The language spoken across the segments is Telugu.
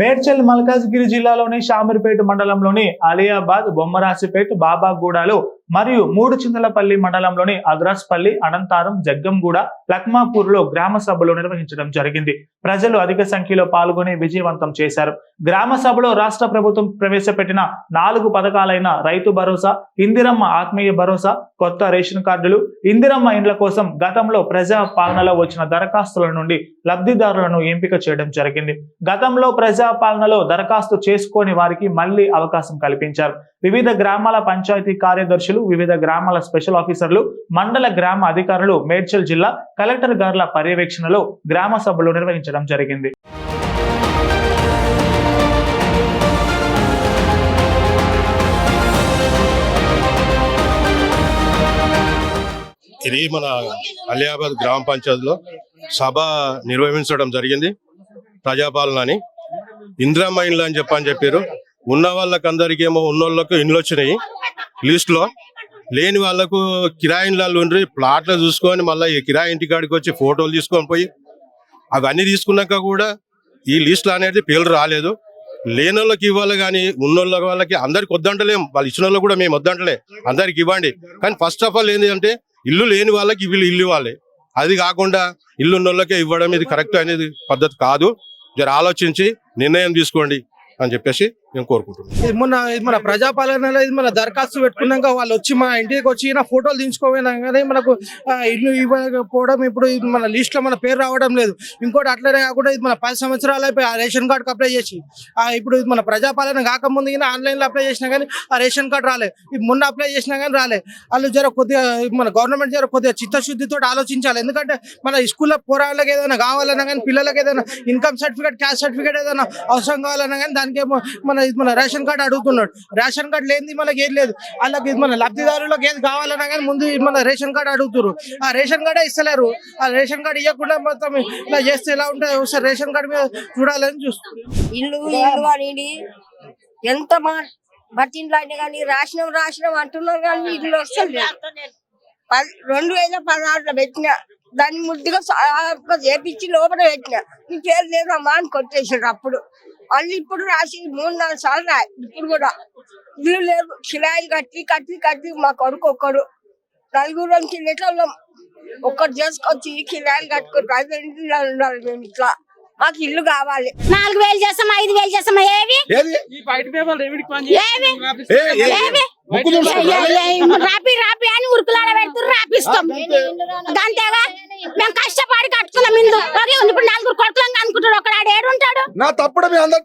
మేడ్చల్ మల్కాజ్గిరి జిల్లాలోని షామీర్పేట మండలంలోని అలియాబాద్ బొమ్మరాసిపేట్ బాబాగూడలో మరియు మూడు చింతలపల్లి మండలంలోని అగ్రాస్పల్లి అనంతారం జగ్గంగూడ లక్మాపూర్లో గ్రామ సభలు నిర్వహించడం జరిగింది. ప్రజలు అధిక సంఖ్యలో పాల్గొని విజయవంతం చేశారు. గ్రామ సభలో రాష్ట్ర ప్రభుత్వం ప్రవేశపెట్టిన నాలుగు పథకాలైన రైతు భరోసా ఇందిరమ్మ ఆత్మీయ భరోసా కొత్త రేషన్ కార్డులు ఇందిరమ్మ ఇండ్ల కోసం గతంలో ప్రజా పాలనలో వచ్చిన దరఖాస్తుల నుండి లబ్ధిదారులను ఎంపిక చేయడం జరిగింది. గతంలో ప్రజా పాలనలో దరఖాస్తు చేసుకోని వారికి మళ్ళీ అవకాశం కల్పించారు. వివిధ గ్రామాల పంచాయతీ కార్యదర్శులు వివిధ గ్రామాల స్పెషల్ ఆఫీసర్లు మండల గ్రామ అధికారులు మేడ్చల్ జిల్లా కలెక్టర్ గారుల పర్యవేక్షణలో గ్రామ సభలు నిర్వహించడం జరిగింది. ఇది మన అలియాబాద్ గ్రామ పంచాయతీలో సభ నిర్వహించడం జరిగింది. ప్రజాపాలన అని. ఇందిరా ఇండ్లు అని చెప్పని చెప్పారు. ఉన్న వాళ్ళకి అందరికి ఏమో ఉన్న వాళ్ళకు ఇండ్లు వచ్చినాయి లిస్ట్లో లేని వాళ్ళకు కిరాయి ఉండి ప్లాట్లు చూసుకొని మళ్ళీ ఈ కిరాయి ఇంటి కాడికి వచ్చి ఫోటోలు తీసుకొని పోయి అవన్నీ తీసుకున్నాక కూడా ఈ లిస్టులు అనేది పేర్లు రాలేదు. లేని వాళ్ళకి ఇవ్వాలి కానీ ఉన్న వాళ్ళకి అందరికి వద్దంటలేం. వాళ్ళు ఇచ్చిన వాళ్ళకి కూడా మేము వద్దంటలే. అందరికి ఇవ్వండి. కానీ ఫస్ట్ ఆఫ్ ఆల్ ఏంటి అంటే ఇల్లు లేని వాళ్ళకి వీళ్ళు ఇల్లు ఇవ్వాలి. అది కాకుండా ఇల్లు ఉన్న వాళ్ళకే ఇవ్వడం ఇది కరెక్ట్ అనేది పద్ధతి కాదు. జర ఆలోచించి నిర్ణయం తీసుకోండి అని చెప్పేసి మేము కోరుకుంటున్నాం. ఇది మొన్న ఇది మన ప్రజాపాలనలో ఇది మన దరఖాస్తు పెట్టుకున్నాక వాళ్ళు వచ్చి మా ఇంటికి వచ్చి నా ఫోటోలు తీసుకోపోయినా కానీ మనకు ఇల్లు ఇవ్వకపోవడం ఇప్పుడు ఇది మన లిస్ట్లో మన పేరు రావడం లేదు. ఇంకోటి అట్లనే కాకుండా ఇది మన పది సంవత్సరాలు అయిపోయి ఆ రేషన్ కార్డుకి అప్లై చేసి ఆ, ఇప్పుడు ఇది మన ప్రజాపాలన కాకముందు కానీ ఆన్లైన్లో అప్లై చేసినా కానీ ఆ రేషన్ కార్డు రాలే. ఇది మొన్న అప్లై చేసినా కానీ రాలే. వాళ్ళు జర కొద్దిగా మన గవర్నమెంట్ జర కొద్దిగా చిత్తశుద్ధితో ఆలోచించాలి. ఎందుకంటే మన స్కూల్లో పోరాళ్ళకి ఏదైనా కావాలన్నా కానీ పిల్లలకి ఏదైనా ఇన్కమ్ సర్టిఫికేట్ క్యాస్ట్ సర్టిఫికేట్ ఏదైనా అవసరం కావాలన్నా కానీ దానికేమో మన మన ఇది మన రేషన్ కార్డు అడుగుతున్నాడు. రేషన్ కార్డు లేనిది మనకి ఏం లేదు. వాళ్ళకి ఇది మన లబ్ధిదారులకు ఏది కావాలన్నా కానీ ముందు ఇది మన రేషన్ కార్డు అడుగుతున్నారు ఆ రేషన్ కార్డే ఇస్తలేరు. ఆ రేషన్ కార్డు ఇవ్వకుండా మొత్తం ఇలా చేస్తే ఎలా ఉంటుంది? ఒకసారి రేషన్ కార్డు మీద చూడాలని చూస్తున్నారు ఇల్లు ఇల్లు అనేది ఎంత మా బట్టింట్లో కానీ రాసినాం రాసినాం అంటున్నారు కానీ ఇల్లు వస్తుంది పది రెండు వేల పదహారులో పెట్టిన దాన్ని ముద్దుగా చేపించి లోపల పెట్టిన. నీ పేరు లేదమ్మా అని కొట్టేసాడు అప్పుడు. వాళ్ళు ఇప్పుడు రాసి మూడు నాలుగు సార్లు రా ఇప్పుడు కూడా ఇల్లు లేవు కిరాయిలు కట్టి కట్టి కట్టి మా కొడుకు ఒక్కడు. నలుగురం కింద ఒక్కరు చేసుకొచ్చి కిరాయిలు కట్టుకుని ప్రైవేట్ ఇంట్లో ఉండాలి మేము ఇట్లా. మాకు ఇల్లు కావాలి. నాలుగు వేలు చేస్తాం ఐదు వేలు చేస్తాం ఏవి? రాపి రాపి అని ఉరుకులాడ పెడుతురు రాపిస్తాం. గంతేగా? మేము కష్టపడి కట్టుకున్నాం ఇందు ఇప్పుడు నలుగురు కొడుకులం అనుకుంటాడు ఒకడు ఆడు ఏడుంటాడు. నా తప్పుడు మీ అందరు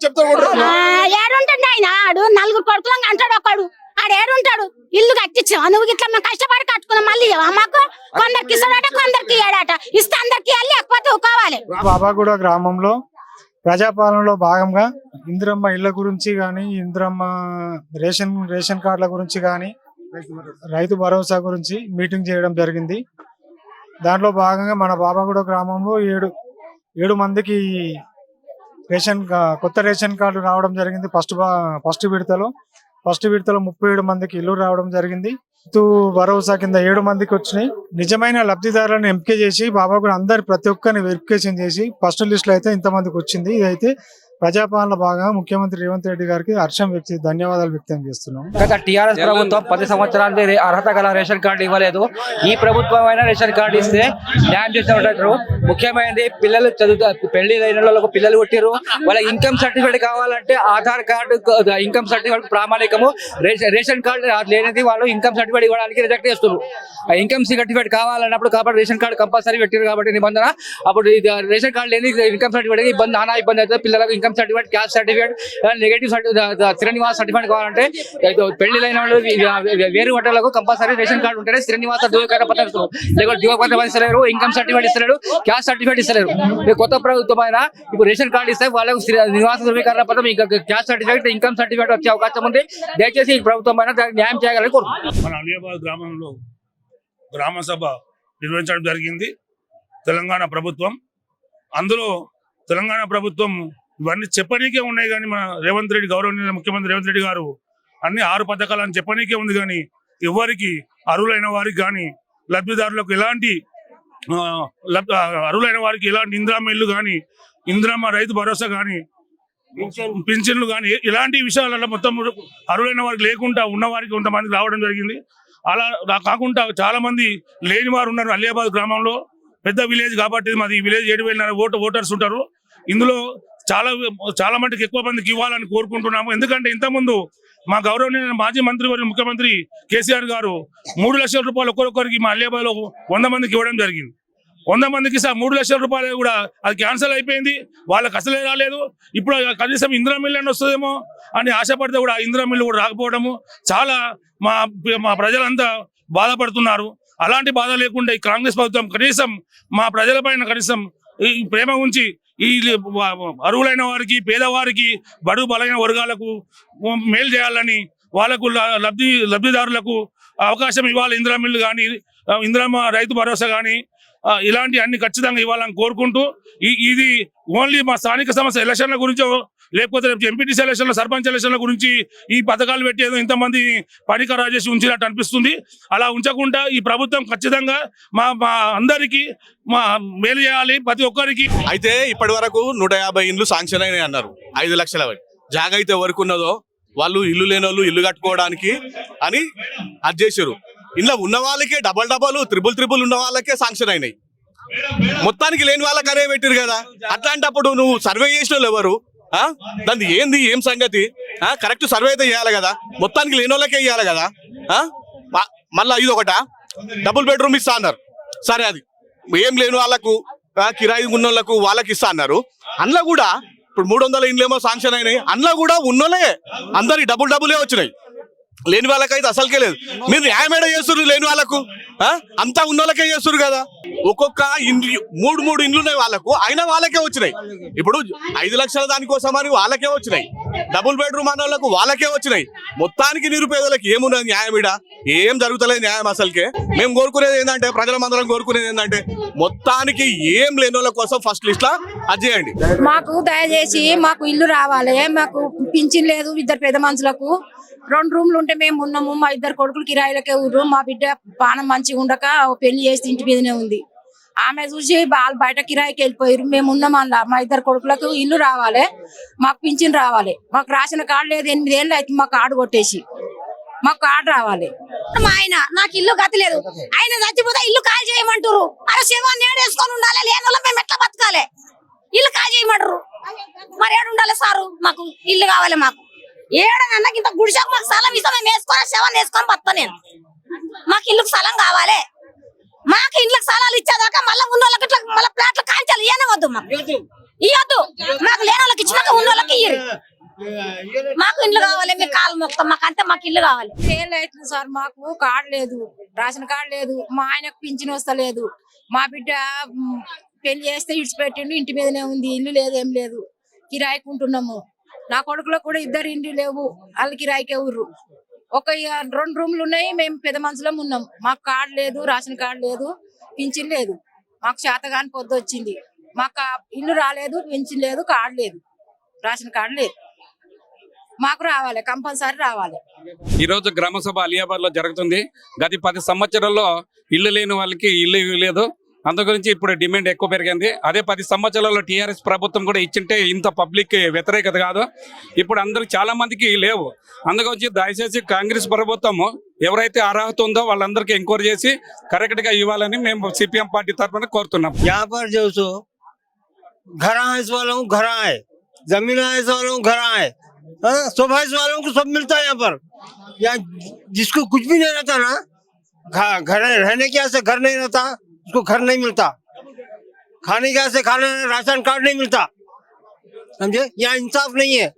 ఏడుంటాడు ఆయన ఆడు నలుగురు కొడుకులం అంటాడు ఒకడు. ఆడు ఏడుంటాడు ఇల్లు కట్టించాం నువ్వు ఇట్లా మేము కష్టపడి కట్టుకున్నాం మళ్ళీ మాకు? కొందరికి ఇస్తాడట కొందరికి ఇయ్యాడట. ఇస్తే అందరికి ఇవ్వాలి లేకపోతే కావాలి బాబాగూడ గ్రామంలో ప్రజాపాలనలో భాగంగా ఇందిరమ్మ ఇళ్ళ గురించి కానీ ఇందిరమ్మ రేషన్ రేషన్ కార్డుల గురించి కానీ రైతు భరోసా గురించి మీటింగ్ చేయడం జరిగింది. దాంట్లో భాగంగా మన బాబాగూడ గ్రామంలో ఏడు ఏడు మందికి రేషన్ కొత్త రేషన్ కార్డు రావడం జరిగింది ఫస్ట్ ఫస్ట్ విడతలో. ఫస్ట్ విడతలో ముప్పై ఏడు మందికి ఇల్లు రావడం జరిగింది. రైతు భరోసా కింద ఏడు మందికి వచ్చినాయి. నిజమైన లబ్ధిదారులను ఎంపిక చేసి బాబా కూడా అందరి ప్రతి ఒక్కరిని వెరిఫికేషన్ చేసి ఫస్ట్ లిస్ట్లో అయితే ఇంతమందికి వచ్చింది. ఇదైతే ప్రజాపాలన భాగంగా ముఖ్యమంత్రి రేవంత్ రెడ్డి గారికి హర్షం వ్యక్తి ధన్యవాదాలు వ్యక్తం చేస్తున్నాం. గత టిఆర్ఎస్ ప్రభుత్వం పది సంవత్సరాలు అర్హత గల రేషన్ కార్డు ఇవ్వలేదు. ఈ ప్రభుత్వం అయినా రేషన్ కార్డు ఇస్తే న్యాయం చేసినట్టు ముఖ్యమైనది పిల్లలు చదువుతారు పెళ్ళి అయిన వాళ్ళకు పిల్లలు కొట్టిరు వాళ్ళ ఇన్కమ్ సర్టిఫికేట్ కావాలంటే ఆధార్ కార్డు ఇన్కమ్ సర్టిఫికేట్ ప్రామాణికము. రేషన్ రేషన్ కార్డు లేనిది వాళ్ళు ఇన్కమ్ సర్టిఫికేట్ ఇవ్వడానికి రిజెక్ట్ చేస్తున్నారు ఇన్కమ్ సర్టిఫికేట్ కావాలన్నప్పుడు కాబట్టి రేషన్ కార్డు కంపల్సరీ పెట్టారు కాబట్టి నిబంధన. అప్పుడు ఇది రేషన్ కార్డు లేని ఇన్కమ్ సర్టిఫికేట్ ఇబ్బంది నానా ఇబ్బంది అవుతుంది. పిల్లలకు income certificate caste certificate negative Srinivasa certificate కావాలంటే పెళ్ళిలైన వాళ్ళు వేరు వంటలకు కంపల్సరీ రేషన్ కార్డు ఉంటేనే శ్రీనివాస ధృవీకరణ పత్రం ఇస్తారు లేకపోతే ధృవపత్రం ఇస్తలేరు ఇన్కమ్ సర్టిఫికేట్ ఇస్తలేరు. క్యాస్ట్ సర్టిఫికేట్ ఇస్తలేరు. ఈ కొత్త ప్రభుత్వం అయినా ఇప్పుడు రేషన్ కార్డు ఇస్తే వాళ్ళకు నివాస ధృవీకరణ పత్రం ఇంకా క్యాస్ట్ సర్టిఫికేట్ ఇన్కమ్ సర్టిఫికేట్ వచ్చే అవకాశం ఉంది. దయచేసి ఈ ప్రభుత్వం అయినా దానికి న్యాయం చేయాలని కోరుకుంటున్నాను మన అలియాబాద్ గ్రామంలో గ్రామ సభ నిర్వహించడం జరిగింది. తెలంగాణ ప్రభుత్వం. అందులో తెలంగాణ ప్రభుత్వం ఇవన్నీ చెప్పనీకే ఉన్నాయి కానీ మన రేవంత్ రెడ్డి గౌరవనీయ ముఖ్యమంత్రి రేవంత్ రెడ్డి గారు అన్ని ఆరు పథకాలు అని చెప్పనీకే ఉంది కానీ ఎవరికి అర్హులైన వారికి కానీ లబ్ధిదారులకు ఎలాంటి అర్హులైన వారికి ఎలాంటి ఇందిరామ ఇల్లు కానీ ఇందిరామ రైతు భరోసా కానీ పింఛన్లు కానీ ఇలాంటి విషయాలలో మొత్తం అరువులైన వారికి లేకుండా ఉన్న వారికి కొంతమంది రావడం జరిగింది. అలా కాకుండా చాలా మంది లేని వారు ఉన్నారు అలియాబాద్ గ్రామంలో. పెద్ద విలేజ్ కాబట్టి మాది విలేజ్ ఏడు వేల ఓటు ఓటర్స్ ఉంటారు. ఇందులో చాలా చాలా మటుకు ఎక్కువ మందికి ఇవ్వాలని కోరుకుంటున్నాము. ఎందుకంటే ఇంతకుముందు మా గౌరవనీయ మాజీ మంత్రి వారి ముఖ్యమంత్రి కేసీఆర్ గారు మూడు లక్షల రూపాయలు ఒక్కొక్కరికి మా అలియాబాద్లో వంద మందికి ఇవ్వడం జరిగింది. వంద మందికి సార్ మూడు లక్షల రూపాయలు కూడా అది క్యాన్సిల్ అయిపోయింది. వాళ్ళకి అసలే రాలేదు. ఇప్పుడు కనీసం ఇందిరా మిల్ అని వస్తుందేమో అని ఆశపడితే కూడా ఇందిరా మిల్లు కూడా రాకపోవడము చాలా మా మా ప్రజలంతా బాధపడుతున్నారు. అలాంటి బాధ లేకుండా ఈ కాంగ్రెస్ ప్రభుత్వం కనీసం మా ప్రజలపైన కనీసం ఈ ప్రేమ ఉంచి ఈ అరువులైన వారికి పేదవారికి బడుగు బలైన వర్గాలకు మేలు చేయాలని వాళ్ళకు లబ్ధి లబ్ధిదారులకు అవకాశం ఇవ్వాలి. ఇందిరా మిల్లు కానీ ఇందిరమ్మ రైతు భరోసా కానీ ఇలాంటి అన్ని ఖచ్చితంగా ఇవ్వాలని కోరుకుంటూ ఇది ఓన్లీ మా స్థానిక సమస్య. ఎలక్షన్ల గురించో లేకపోతే రేపు ఎంపీటీసీ ఎలక్షన్ల సర్పంచ్ ఎలక్షన్ల గురించి ఈ పథకాలు పెట్టేదో ఇంతమంది పనికరా చేసి ఉంచినట్టు అనిపిస్తుంది. అలా ఉంచకుండా ఈ ప్రభుత్వం ఖచ్చితంగా మా మా అందరికీ మా మేలు చేయాలి ప్రతి ఒక్కరికి. అయితే ఇప్పటి వరకు నూట యాభై ఇండ్లు శాంక్షన్ అయినాయి అన్నారు. ఐదు లక్షల జాగా జాగ అయితే వరకు ఉన్నదో వాళ్ళు ఇల్లు లేని వాళ్ళు ఇల్లు కట్టుకోవడానికి అని అది చేశారు. ఇంట్లో ఉన్న వాళ్ళకే డబల్ డబల్ త్రిబుల్ త్రిబుల్ ఉన్న వాళ్ళకే శాంక్షన్ అయినాయి. మొత్తానికి లేని వాళ్ళకి పెట్టారు కదా. అట్లాంటప్పుడు నువ్వు సర్వే చేసిన వాళ్ళు ఎవరు? దాన్ని ఏంది? ఏం సంగతి? ఆ? కరెక్ట్ సర్వే అయితే చేయాలి కదా. మొత్తానికి లేని వాళ్ళకే ఇవ్వాలి కదా. ఆ? ఇది ఒకట డబుల్ బెడ్రూమ్ ఇస్తా అన్నారు. సరే అది. ఏం లేని వాళ్ళకు కిరాయి ఉన్న వాళ్ళకు వాళ్ళకి ఇస్తా అన్నారు. అందులో కూడా ఇప్పుడు మూడు వందల ఇండ్లేమో శాంక్షన్ అయినాయి. అందులో కూడా ఉన్నోళ్ళే అందరికి డబుల్ డబులే వచ్చినాయి. లేని వాళ్ళకైతే అసలుకే లేదు. మీరు న్యాయమేడ చేస్తున్నారు లేని వాళ్ళకు? అంతా అంతా ఉన్నోళ్ళకే చేస్తున్నారు కదా? ఒక్కొక్క ఇండ్లు మూడు మూడు ఇండ్లు ఉన్నాయి వాళ్ళకు. అయినా వాళ్ళకే వచ్చినాయి. ఇప్పుడు ఐదు లక్షల దానికోసం అని వాళ్ళకే వచ్చినాయి. డబుల్ బెడ్రూమ్ అన్న వాళ్ళకు వాళ్ళకే వచ్చినాయి. మొత్తానికి నిరుపేదలకు ఏమున్నది న్యాయం ఇడ ఏం జరుగుతలేదు న్యాయం అసలుకే. మేము కోరుకునేది ఏంటంటే ప్రజలందరం కోరుకునేది ఏంటంటే మొత్తానికి ఏం లేని వాళ్ళ కోసం ఫస్ట్ లిస్ట్ లా అది చేయండి. మాకు దయచేసి మాకు ఇల్లు రావాలి. మాకు పింఛన్ లేదు ఇద్దరు పెద్ద మనుషులకు. రెండు రూమ్లు ఉంటే మేము ఉన్నాము. మా ఇద్దరు కొడుకులు కిరాయిలకే ఊరు మా బిడ్డ పానం మంచిగా ఉండక పెళ్ళి చేసి ఇంటి మీదనే ఉంది. ఆమె చూసి వాళ్ళు బయట కిరాయికి వెళ్ళిపోయారు. మేము ఉన్నాం అందులో మా ఇద్దరు కొడుకులకు ఇల్లు రావాలి. మాకు పింఛన్ రావాలి. మాకు రాసిన కార్డు లేదు. ఎనిమిదేళ్ళు అయితే మా కార్డు కొట్టేసి. మాకు కార్డు రావాలి. మా ఆయన నాకు ఇల్లు గతలేదు ఆయన చచ్చిపోతే ఇల్లు కాల్ చేయమంటారు. అరే శివాన్ని ఏడేసుకొని ఉండాలి. లేని వాళ్ళం మేము ఎట్లా బతకాలి? ఇల్లు కాల్ చేయమంటారు. మరి ఏడు ఉండాలి సారు? మాకు ఇల్లు కావాలి మాకు. ఏడనన్నా ఇంత గుడిసాకు మాకు స్థలం ఇస్తాం మేము వేసుకొని శవాన్ని వేసుకొని బతా నేను. మాకు ఇల్లుకు స్థలం కావాలి. మాకు ఇళ్ళకి స్థలాలు ఇచ్చేదాకా మళ్ళీ ఉన్న వాళ్ళకి ఇట్లా మళ్ళీ ప్లాట్లు కాంచాలి వద్దు మాకు. ఇవ్వద్దు మాకు లేని వాళ్ళకి ఇచ్చినాక ఉన్న వాళ్ళకి ఇయ్యరు. మాకు ఇల్లు కావాలి మీ కాలు మొత్తం మాకు అంతే మాకు ఇల్లు కావాలి. ఏం అవుతుంది సార్ మాకు కార్డు లేదు. రేషన్ కార్డు లేదు. మా ఆయనకు పింఛన్ వస్తలేదు. మా బిడ్డ పెళ్ళి చేస్తే ఇడిచిపెట్టిండు. ఇంటి మీదనే ఉంది. ఇల్లు లేదు ఏం లేదు. కిరాయికి ఉంటున్నాము. నా కొడుకులో కూడా ఇద్దరు ఇంటి లేవు. వాళ్ళకి రాయికే ఊర్రు ఒక ఇక రెండు రూమ్లు ఉన్నాయి మేము పెద్ద మనుషులం ఉన్నాం. మాకు కార్డు లేదు రేషన్ కార్డు లేదు పింఛన్ లేదు. మాకు శాతగాని పొద్దు వచ్చింది. మాకు ఇల్లు రాలేదు పింఛన్ లేదు కార్డు లేదు రేషన్ కార్డు లేదు. మాకు రావాలి కంపల్సరీ రావాలి. ఈ రోజు గ్రామ సభ అలియాబాద్లో జరుగుతుంది. గత పది సంవత్సరాల్లో ఇల్లు లేని వాళ్ళకి ఇల్లు ఇవ్వలేదు. గురించి ఇప్పుడు డిమాండ్ ఎక్కువ పెరిగింది అదే పది సంవత్సరాల్లో టీఆర్ఎస్ ప్రభుత్వం కూడా ఇచ్చింటే ఇంత పబ్లిక్ వ్యతిరేకత కాదు ఇప్పుడు అందరికి చాలా మందికి లేవు అందుగురించి దయచేసి కాంగ్రెస్ ప్రభుత్వం ఎవరైతే అర్హత ఉందో వాళ్ళందరికీ ఎంక్వైరీ చేసి కరెక్ట్ గా ఇవ్వాలని మేము సిపిఎం పార్టీ తరఫున కోరుతున్నాం यहाँ पर जो सो घर आइस वालों को घर आए जमीन आइस वालों को घर आए हाँ, सोफाइस वालों को सब मिलता है यहाँ पर यहाँ जिसको कुछ भी नहीं रहता ना घ- घर रहने के से घर नहीं रहता उसको घर नहीं मिलता। खाने के से खाने राशन कार्ड नहीं मिलता। समझे? यहाँ इंसाफ नहीं है।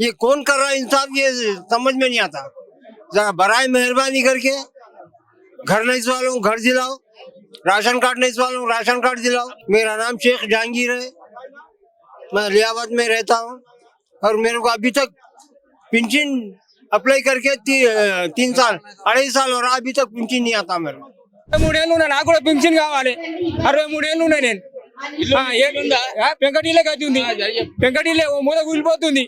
ये कौन कर रहा है इंसाफ ये समझ में नहीं आता। जरा बराए मेहरबानी करके घर नहीं वालों को घर दिलाओ राशन कार्ड नहीं वालों को राशन कार्ड दिलाओ मेरा नाम शेख जहांगीर है। मैं लियाबाद में रहता हूँ। और मेरे को अभी तक पेंशन अप्लाई करके ती, तीन साल अढ़ाई साल हो रहा अभी तक पेंशन नहीं आता मेरे को। మూడేళ్ళు ఉన్నా నాకు కూడా పింఛన్ కావాలి. అరవై మూడేళ్ళు ఉన్నాయి నేను. ఆ, ఏ- ఆ, పెంకటీలే గది ఉంది పెంకటీలే ఓ మూల కూలిపోతుంది.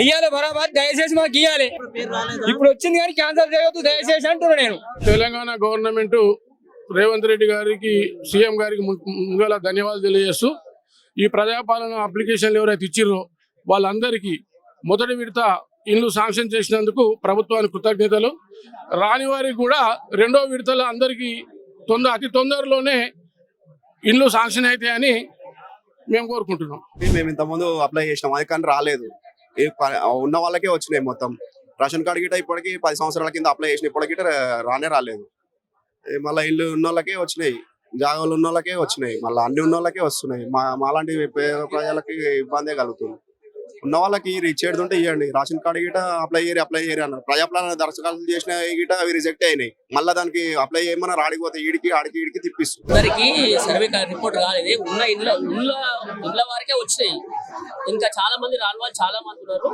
ఇయ్యాలి బరాబర్ దయచేసి మాకు ఇయ్యాలి. ఇప్పుడు వచ్చింది కానీ క్యాన్సల్ చేయొద్దు దయచేసి అంటున్నా నేను. తెలంగాణ గవర్నమెంట్ రేవంత్ రెడ్డి గారికి సీఎం గారికి ముందుగా ధన్యవాదాలు తెలియజేస్తూ ఈ ప్రజాపాలన అప్లికేషన్లు ఎవరైతే ఇచ్చిర్రో వాళ్ళందరికీ మొదటి విడత ఇల్లు శాంక్షన్ చేసినందుకు ప్రభుత్వానికి కృతజ్ఞతలు. రాని వారికి కూడా రెండో విడతలో అందరికీ తొందర అతి తొందరలోనే ఇల్లు శాంక్షన్ అవుతాయని మేము కోరుకుంటున్నాం. మేము ఇంతకుముందు అప్లై చేసినాం. అది కానీ రాలేదు. ఉన్న వాళ్ళకే వచ్చినాయి మొత్తం. రేషన్ కార్డు గిట్ట ఇప్పటికి పది సంవత్సరాల కింద అప్లై చేసిన ఇప్పటికి రానే రాలేదు. మళ్ళీ ఇల్లు ఉన్న వాళ్ళకే వచ్చినాయి. జాగాలు ఉన్న వాళ్ళకే వచ్చినాయి. మళ్ళీ అన్ని ఉన్న వాళ్ళకే వస్తున్నాయి. మా మాలాంటి పేద ప్రజలకి ఇబ్బందే కలుగుతుంది. ఉన్న వాళ్ళకి ఇచ్చేది ఉంటే ఇవ్వండి రేషన్ కార్డు గిట అప్లై చేయరు అప్లై చేయరు అన్నారు. ప్రజాప్లాన్ దరఖాస్తు చేసిన గిట అవి రిజెక్ట్ అయినాయి. మళ్ళీ దానికి అప్లై చేయమని ఆడిపోతే ఈడికి ఆడికి ఈడికి తిప్పిస్తుంది అందరికి సర్వే రిపోర్ట్ రాలేదు ఉన్న ఇండ్ల ఇండ్ల ఇండ్ల వారికే వచ్చినాయి. ఇంకా చాలా మంది రాని వాళ్ళు చాలా మంది ఉన్నారు.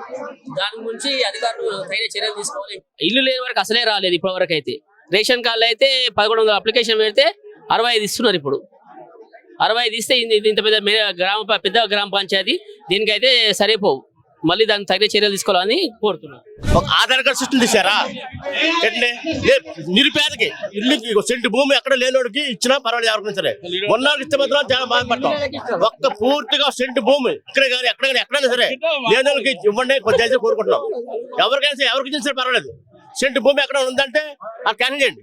దాని గురించి అధికారులు తగిన చర్యలు తీసుకోవాలి. ఇల్లు లేని వరకు అసలే రాలేదు ఇప్పటి వరకు అయితే రేషన్ కార్డులు అయితే పదకొండు వందల అప్లికేషన్ పెడితే అరవై ఐదు ఇస్తున్నారు ఇప్పుడు. అరవై ఐదు ఇస్తే ఇది- ఇంత పెద్ద మే- గ్రామ పెద్ద గ్రామ పంచాయతీ. దీనికైతే సరిపోవు. మళ్ళీ దానికి తగిన చర్యలు తీసుకోవాలని కోరుతున్నాను ఆధార్ కార్డు సిస్టమ్ తీసారా ఏంటంటే నిరుపేదకి ఇల్లు సెంటు భూమి ఎక్కడ లేనోడికి ఇచ్చినా పర్వాలేదు ఎవరికైనా సరే. మొన్నకి ఇస్తే మాత్రం చాలా బాధపడతాం. ఒక్క పూర్తిగా సెంటు భూమి ఇక్కడే కానీ ఎక్కడ కానీ ఎక్కడైనా సరే లేనోళ్ళకి ఇవ్వండి కొద్దిగా కోరుకుంటున్నాం. ఎవరికైనా సరే ఎవరికి ఇచ్చినా సరే పర్వాలేదు. సెంటు భూమి ఎక్కడ ఉందంటే అది క్యాన్ చేయండి.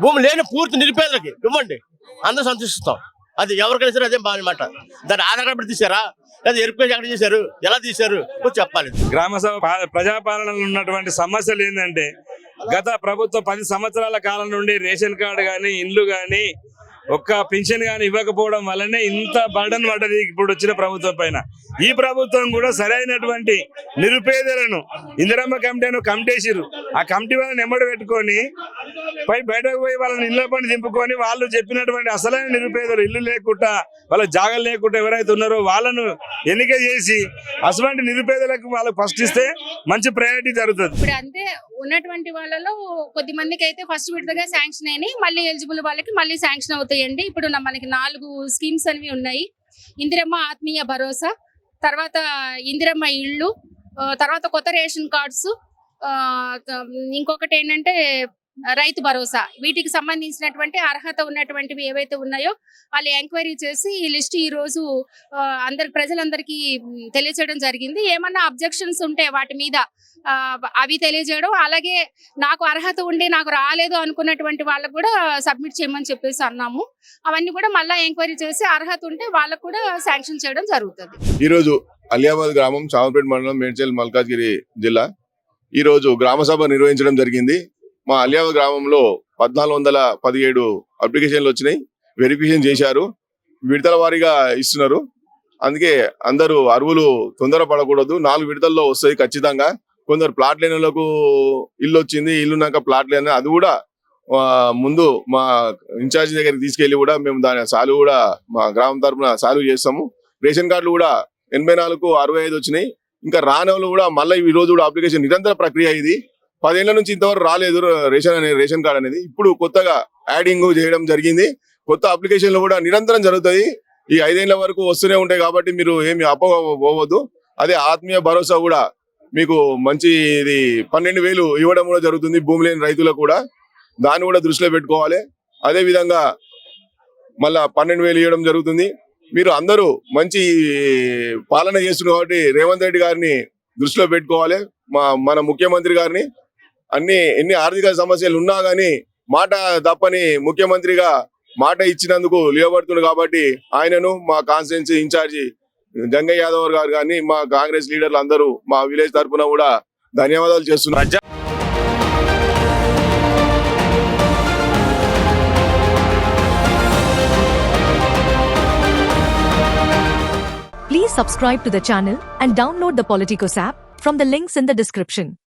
భూమి లేని పూర్తి నిరుపేదలకి ఇవ్వండి. అందరూ సంతోషిస్తాం. అది ఎవరికైనా సరే అదే బాగా దాన్ని ఆధార్ కార్డు తీశారా? లేదా ఎరుపు ఎక్కడ చేశారు ఎలా తీశారు? చెప్పాలి. గ్రామ సభ ప్రజాపాలనలో ఉన్నటువంటి సమస్యలు ఏంటంటే గత ప్రభుత్వ పది సంవత్సరాల కాలం నుండి రేషన్ కార్డు కానీ ఇండ్లు కానీ ఒక్క పింఛన్ కానీ ఇవ్వకపోవడం వల్లనే ఇంత బర్డన్ పడ్డది ఇప్పుడు వచ్చిన ప్రభుత్వం పైన. ఈ ప్రభుత్వం కూడా సరైనటువంటి నిరుపేదలను ఇందిరమ్మ కమిటీను కమిటేసిరు ఆ కమిటీ వాళ్ళని ఎమ్మడి పెట్టుకొని పై బయటకు పోయి వాళ్ళని ఇళ్ళ పని దింపుకొని వాళ్ళు చెప్పినటువంటి అసలైన నిరుపేదలు ఇల్లు లేకుండా వాళ్ళ జాగలు లేకుండా ఎవరైతే ఉన్నారో వాళ్ళను ఎన్నిక చేసి అటువంటి నిరుపేదలకు వాళ్ళకి ఫస్ట్ ఇస్తే మంచి ప్రయారిటీ జరుగుతుంది. ఇప్పుడు అంతే ఉన్నటువంటి వాళ్ళలో కొద్ది మందికి అయితే ఫస్ట్ విడతగా శాంక్షన్ అయినాయి. మళ్ళీ ఎలిజిబుల్ వాళ్ళకి మళ్ళీ శాంక్షన్ అవుతాయండి. ఇప్పుడు మనకి నాలుగు స్కీమ్స్ అనేవి ఉన్నాయి. ఇందిరమ్మ ఆత్మీయ భరోసా తర్వాత ఇందిరమ్మ ఇళ్ళు తర్వాత కొత్త రేషన్ కార్డ్స్ ఆ, ఇంకొకటి ఏంటంటే రైతు భరోసా. వీటికి సంబంధించినటువంటి అర్హత ఉన్నటువంటివి ఏవైతే ఉన్నాయో వాళ్ళు ఎంక్వైరీ చేసి ఈ లిస్ట్ ఈ రోజు అందరి ప్రజలందరికీ తెలియచేయడం తెలియజేయడం జరిగింది. ఏమన్నా అబ్జెక్షన్స్ ఉంటే వాటి మీద అవి తెలియజేయడం అలాగే నాకు అర్హత ఉండి నాకు రాలేదు అనుకున్నటువంటి వాళ్ళకు కూడా సబ్మిట్ చేయమని చెప్పేసి అన్నాము. అవన్నీ కూడా మళ్ళీ ఎంక్వైరీ చేసి అర్హత ఉంటే వాళ్ళకు కూడా శాంక్షన్ చేయడం జరుగుతుంది. ఈ రోజు అలియాబాద్ గ్రామం చామపేట మండలం మేడ్చల్ మల్కాజ్గిరి జిల్లా. ఈ రోజు గ్రామ సభ నిర్వహించడం జరిగింది. మా అలియావ గ్రామంలో పద్నాలుగు వందల పదిహేడు అప్లికేషన్లు వచ్చినాయి. వెరిఫికేషన్ చేశారు. విడతల వారీగా ఇస్తున్నారు. అందుకే అందరూ అరువులు తొందర పడకూడదు. నాలుగు విడతల్లో వస్తుంది ఖచ్చితంగా. కొందరు ప్లాట్ లేని వాళ్ళకు ఇల్లు వచ్చింది ఇల్లున్నాక ప్లాట్ లేని అది కూడా ముందు మా ఇన్ఛార్జ్ దగ్గరికి తీసుకెళ్ళి కూడా మేము దాని సాల్వ్ కూడా మా గ్రామం తరఫున సాల్వ్ చేస్తాము. రేషన్ కార్డులు కూడా ఎనభై నాలుగు అరవై ఐదు వచ్చినాయి. ఇంకా రానవులు కూడా మళ్ళీ ఈ రోజు కూడా అప్లికేషన్ నిరంతర ప్రక్రియ ఇది. పదేళ్ళ నుంచి ఇంతవరకు రాలేదు రేషన్ అనేది రేషన్ కార్డు అనేది. ఇప్పుడు కొత్తగా యాడింగ్ చేయడం జరిగింది. కొత్త అప్లికేషన్లు కూడా నిరంతరం జరుగుతుంది ఈ ఐదేళ్ళ వరకు వస్తూనే ఉంటాయి కాబట్టి మీరు ఏమి అపోవద్దు అదే ఆత్మీయ భరోసా కూడా మీకు మంచి ఇది పన్నెండు వేలు ఇవ్వడం కూడా జరుగుతుంది భూమి లేని రైతులకు కూడా. దాన్ని కూడా దృష్టిలో పెట్టుకోవాలి. అదే విధంగా మళ్ళా పన్నెండు వేలు ఇవ్వడం జరుగుతుంది. మీరు అందరూ మంచి పాలన చేస్తున్నారు కాబట్టి రేవంత్ రెడ్డి గారిని దృష్టిలో పెట్టుకోవాలి. మా మన ముఖ్యమంత్రి గారిని అన్ని ఎన్ని ఆర్థిక సమస్యలు ఉన్నా గానీ మాట తప్పని ముఖ్యమంత్రిగా మాట ఇచ్చినందుకు నిలబడుతుంది కాబట్టి ఆయనను మా కాన్స్టిట్యున్సీ ఇన్ఛార్జి జంగయ్య యాదవ్ గారు కానీ మా కాంగ్రెస్ లీడర్లు అందరూ మా విలేజ్ తరఫున కూడా ధన్యవాదాలు చేస్తున్నారు Please subscribe to the channel and download the Politicos app from the links in the description.